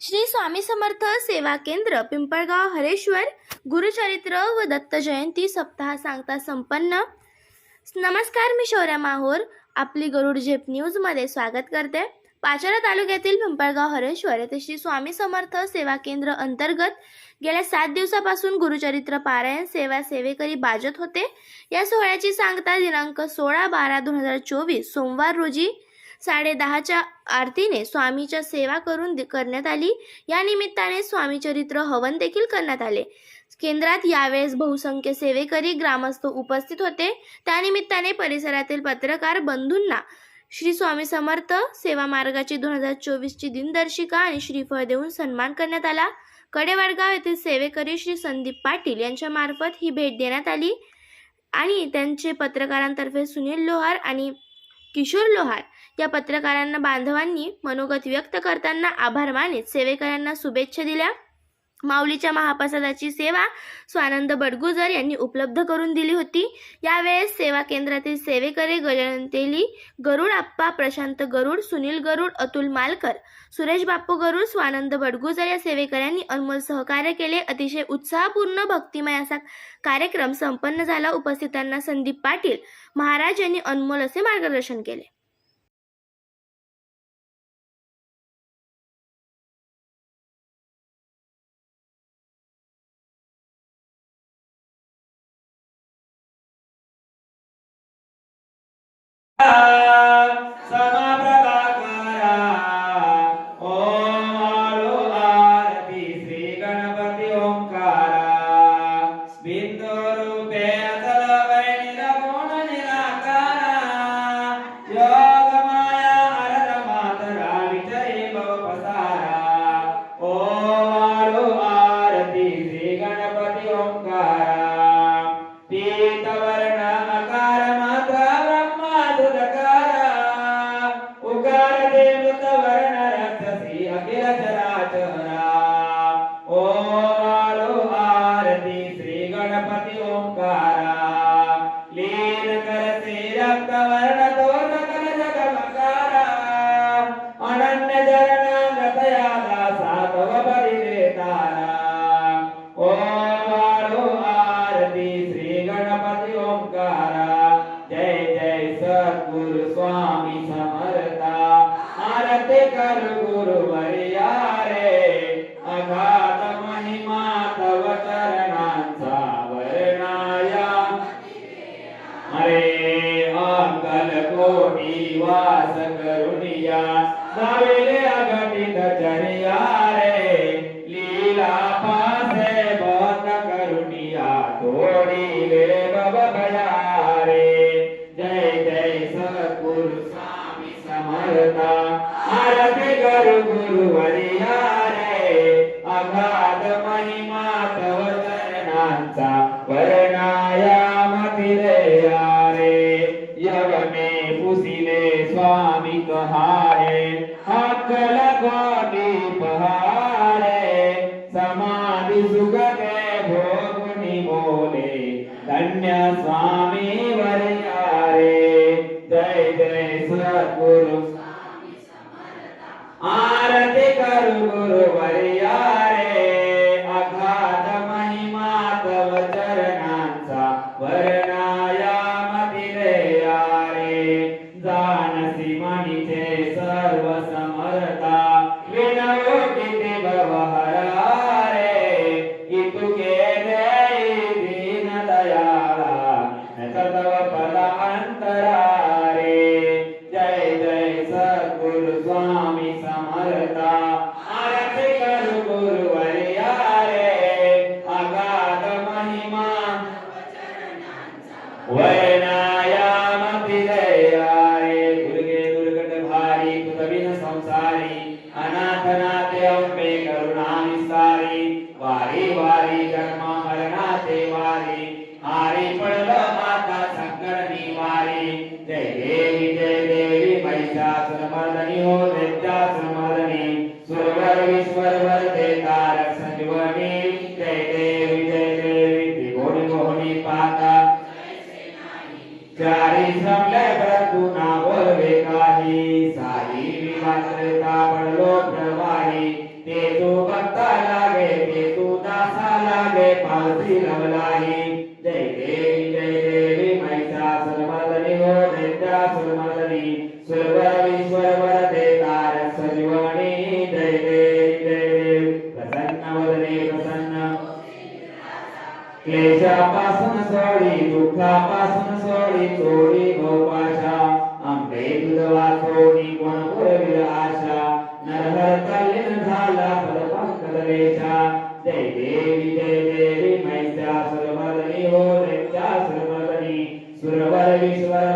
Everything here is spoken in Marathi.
श्री स्वामी समर्थ सेवा केंद्र पिंपळगाव हरेश्वर गुरुचरित्र व दत्त जयंती सप्ताह सांगता संपन्न. नमस्कार मी शौर्या माहोर. आपली गरुड झेप न्यूजमध्ये स्वागत करते. पाचोरा तालुक्यातील पिंपळगाव हरेश्वर येथे श्री स्वामी समर्थ सेवा केंद्र अंतर्गत गेल्या सात दिवसापासून गुरुचरित्र पारायण सेवा सेवेकरी बाजत होते. या सोहळ्याची सांगता दिनांक सोळा बारा दोन हजार चोवीस सोमवार रोजी साडेदहाच्या आरतीने स्वामीच्या सेवा करून दि- करण्यात आली. या निमित्ताने स्वामी चरित्र हवन देखील करण्यात आले. केंद्रात यावेळेस बहुसंख्य सेवेकरी ग्रामस्थ उपस्थित होते. त्यानिमित्ताने परिसरातील पत्रकार बंधूंना श्री स्वामी समर्थ सेवा मार्गाची दोन हजार चोवीसची दिनदर्शिका आणि श्रीफळ देऊन सन्मान करण्यात आला. कडेवडगाव येथील सेवेकरी श्री संदीप पाटील यांच्या मार्फत ही भेट देण्यात आली. आणि त्यांचे पत्रकारांतर्फे सुनील लोहार आणि किशोर लोहार या पत्रकारांना बांधवांनी मनोगत व्यक्त करताना आभार मानित सेवेकऱ्यांना शुभेच्छा दिल्या. माऊलीच्या महाप्रसादाची सेवा स्वानंद बडगुजर यांनी उपलब्ध करून दिली होती. यावेळेस सेवा केंद्रातील सेवेकरी गजानन तेली गरुड आप्पा प्रशांत गरुड सुनील गरुड अतुल मालकर सुरेश बाप्पू गरुड स्वानंद बडगुजर या सेवेकऱ्यांनी अनमोल सहकार्य केले. अतिशय उत्साहपूर्ण भक्तिमय असा कार्यक्रम संपन्न झाला. उपस्थितांना संदीप पाटील महाराज यांनी अनमोल असे मार्गदर्शन केले. Uh, ಓಂಕಾರ ಲೇನ ಕರ ಸೇರಕ್ಕ ವರ್ಣ ತೋರ ಕಲ ಜಗಮಕಾರ ಅನನ್ಯ ಜಗನಾಂಗತಯಾದ ಸಾಧವ ಪರಿವೇತಾರ ಓಂಕಾರೋ ಆರತಿ ಶ್ರೀ ಗಣಪತಿ ಓಂಕಾರ ಜಯ ಜಯ ಸದ್ಗುರು ಸ್ವಾಮಿ ಸಮರ್ಥ ಆರತಿ ಕರು આકલ કોટી વાસ કરુણિયા દાવેલે અગણિત ચરિયા રે લીલા પાસે બત કરુણિયા તોડી રે स्वामी कहारे अक्कल कोटी पहारे समाधि सुगते भोगुनि बोले धन्य स्वामी वरियारे जय जय सद्गुरु। आरती करू નામ સારી વારી વારી જન્મ મરના તે વારી હારી પડલ માતા શંકરની વારી જય દેવી જય દેવી મહિષાસુર મર્દની હો દૈત્યાસુર મર્દની સુરવર વિશ્વરવર તે તારક સંજીવની જય દેવી જય દેવી ત્રિગોણી મોહની પાતા ચારી સમલે પ્રતુ ના બોલવે કાહી સાહી વિમાત્રતા પડલો પ્રવાહી તે તો भक्ता लागे तू दासा लागे पालसी लवलाही जय देवी जय देवी मैसा सर्वदनी हो दैत्या सर्वदनी सुरवर विश्वरवर देतार सजीवणी. जय देवी जय देवी प्रसन्न वदने प्रसन्न. क्लेशापासून सोडी दुःखापासून सोडी चोरी भोपा त्या सुरमतनी सुरवर ईश्वर